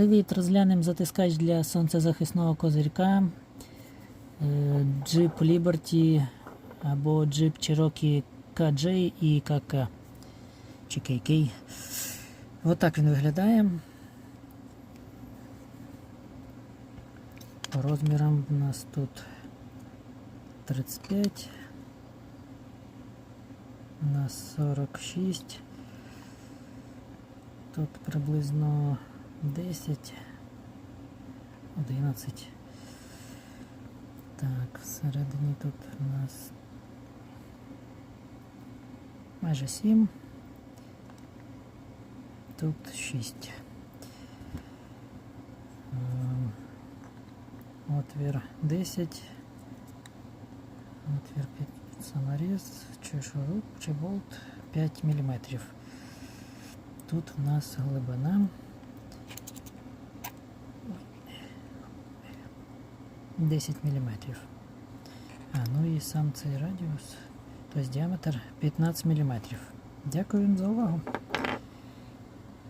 Привіт! Розглянемо затискач для сонцезахисного козирька е, Jeep Liberty або Jeep Cherokee KJ і KK чи KK. Отак він виглядає. По розмірам у нас тут 35 на 46. Тут приблизно 10, 11. Так, всередині тут у нас майже 7. Тут 6. Ем, Отвір 10. Отвір під саморіз, чи шуруп, чи болт 5 мм. Тут у нас глибина 10 мм. А, ну і сам цей радіус, тобто діаметр 15 мм. Дякую вам за увагу.